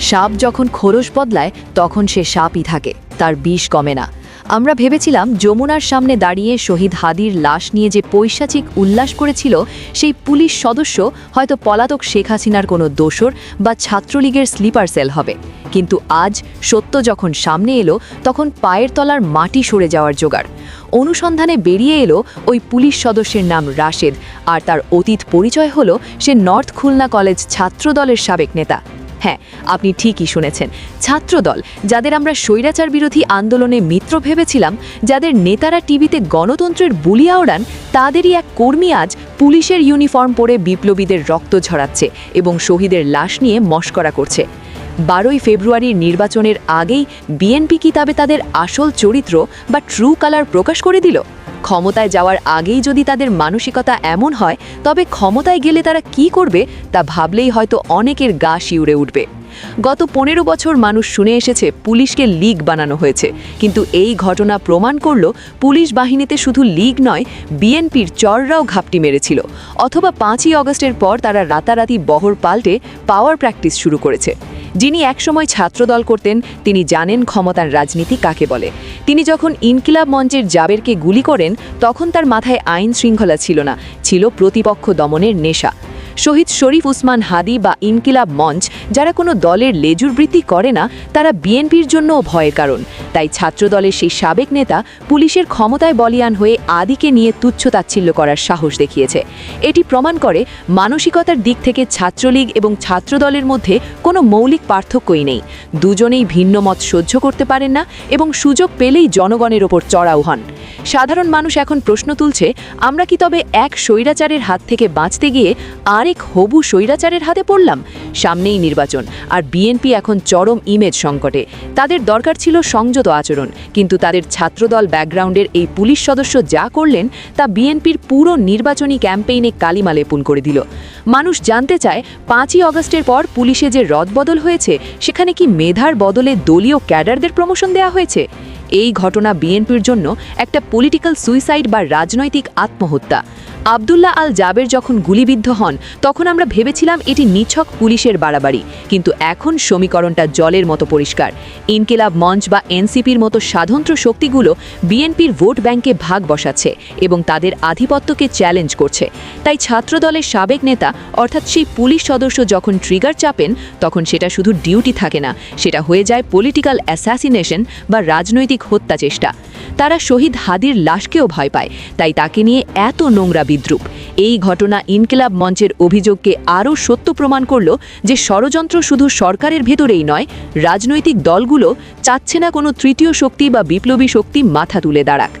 সাপ যখন খোরস বদলায়, তখন সে সাপই থাকে। তার বিষ কমে না। আমরা ভেবেছিলাম যমুনার সামনে দাঁড়িয়ে শহীদ হাদির লাশ নিয়ে যে পৈশাচিক উল্লাস করেছিল, সেই পুলিশ সদস্য হয়তো পলাতক শেখ হাসিনার কোনো দোসর বা ছাত্রলীগের স্লিপার সেল হবে। কিন্তু আজ সত্য যখন সামনে এলো, তখন পায়ের তলার মাটি সরে যাওয়ার জোগাড়। অনুসন্ধানে বেরিয়ে এলো ওই পুলিশ সদস্যের নাম রাশেদ। আর তার অতীত পরিচয় হলো সে নর্থ খুলনা কলেজ ছাত্রদলের সাবেক নেতা। হ্যাঁ আপনি ঠিকই শুনেছেন, ছাত্রদল, যাদের আমরা স্বৈরাচার বিরোধী আন্দোলনে মিত্র ভেবেছিলাম, যাদের নেতারা টিভিতে গণতন্ত্রের বুলি আওড়ান তাদেরই এক কর্মী আজ পুলিশের ইউনিফর্ম পরে বিপ্লবীদের রক্ত ঝরাচ্ছে এবং শহীদের লাশ নিয়ে মস্করা করছে। বারোই ফেব্রুয়ারির নির্বাচনের আগেই বিএনপি কি তবে তাদের আসল চরিত্র বা ট্রু কালার প্রকাশ করে দিল? ক্ষমতায় যাওয়ার আগেই যদি তাদের মানসিকতা এমন হয়, তবে ক্ষমতায় গেলে তারা কি করবে তা ভাবলেই হয়তো অনেকের গা শিউরে উঠবে। গত পনেরো বছর মানুষ শুনে এসেছে পুলিশকে লীগ বানানো হয়েছে। কিন্তু এই ঘটনা প্রমাণ করল পুলিশ বাহিনীতে শুধু লীগ নয়, বিএনপির চররাও ঘাপটি মেরেছিল। অথবা পাঁচই অগস্টের পর তারা রাতারাতি বহর পাল্টে পাওয়ার প্র্যাকটিস শুরু করেছে। যিনি একসময় ছাত্রদল করতেন, তিনি জানেন ক্ষমতার রাজনীতি কাকে বলে। তিনি যখন ইনকিলাব মঞ্চের জাবেরকে গুলি করেন, তখন তার মাথায় আইন শৃঙ্খলা ছিল না, ছিল প্রতিপক্ষ দমনের নেশা। শহীদ শরীফ উসমান হাদি বা ইনকিলাব মঞ্চ, যারা কোনো দলের লেজুর বৃত্তি করে না, তারা বিএনপির জন্যও ভয়ের কারণ। তাই ছাত্রদলের সেই সাবেক নেতা পুলিশের ক্ষমতায় বলিয়ান হয়ে আদিকে নিয়ে তুচ্ছ তাচ্ছিল্য করার সাহস দেখিয়েছে। এটি প্রমাণ করে মানসিকতার দিক থেকে ছাত্রলীগ এবং ছাত্রদলের মধ্যে কোনো মৌলিক পার্থক্যই নেই। দুজনেই ভিন্ন মত সহ্য করতে পারেন না এবং সুযোগ পেলেই জনগণের ওপর চড়াও হন। সাধারণ মানুষ এখন প্রশ্ন তুলছে, আমরা কি তবে এক স্বৈরাচারের হাত থেকে বাঁচতে গিয়ে আরেক হবু স্বৈরাচারের হাতে পড়লাম, সামনেই নির্বাচন, আর বিএনপি এখন চরম ইমেজ সংকটে। তাদের দরকার ছিল সংযত আচরণ, কিন্তু তাদের ছাত্রদল ব্যাকগ্রাউন্ডের এই পুলিশ সদস্য যা করলেন, তা বিএনপির পুরো নির্বাচনী ক্যাম্পেইনে কালিমা লেপুন করে দিল। মানুষ জানতে চায়, পাঁচই অগস্টের পর পুলিশে যে রদবদল হয়েছে, সেখানে কি মেধার বদলে দলীয় ক্যাডারদের প্রমোশন দেওয়া হয়েছে? এই ঘটনা বিএনপির জন্য একটা পলিটিক্যাল সুইসাইড বা রাজনৈতিক আত্মহত্যা। আবদুল্লাহ আল জাবের যখন গুলিবিদ্ধ হন, তখন আমরা ভেবেছিলাম এটি নিছক পুলিশের বাড়াবাড়ি। কিন্তু এখন সমীকরণটা জলের মতো পরিষ্কার। ইনকিলাব মঞ্চ বা এনসিপির মতো সাধন্ত্র শক্তিগুলো বিএনপির ভোট ব্যাংকে ভাগ বসাচ্ছে এবং তাদের আধিপত্যকে চ্যালেঞ্জ করছে। তাই ছাত্রদলের সাবেক নেতা, অর্থাৎ সেই পুলিশ সদস্য যখন ট্রিগার চাপেন, তখন সেটা শুধু ডিউটি থাকে না, সেটা হয়ে যায় পলিটিক্যাল অ্যাসাসিনেশন বা রাজনৈতিক হত্যা চেষ্টা। তারা শহীদ হাদির লাশকেও ভয় পায়, তাই তাকে নিয়ে এত নোংরা বিদ্রুপ। এই ঘটনা ইনকিলাব মঞ্চের অভিযোগকে আরও সত্য প্রমাণ করল যে ষড়যন্ত্র শুধু সরকারের ভেতরেই নয়, রাজনৈতিক দলগুলো চাচ্ছে না কোনো তৃতীয় শক্তি বা বিপ্লবী শক্তি মাথা তুলে দাঁড়াক।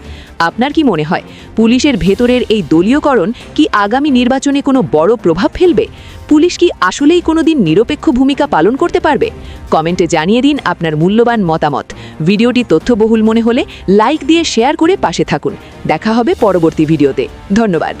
আপনার কি মনে হয়, পুলিশের ভেতরের এই দলীয়করণ কি আগামী নির্বাচনে কোনো বড় প্রভাব ফেলবে? পুলিশ কি আসলেই কোনো দিন নিরপেক্ষ ভূমিকা পালন করতে পারবে? কমেন্টে জানিয়ে দিন আপনার মূল্যবান মতামত। ভিডিওটি তথ্যবহুল মনে হলে লাইক দিয়ে শেয়ার করে পাশে থাকুন। দেখা হবে পরবর্তী ভিডিওতে। ধন্যবাদ।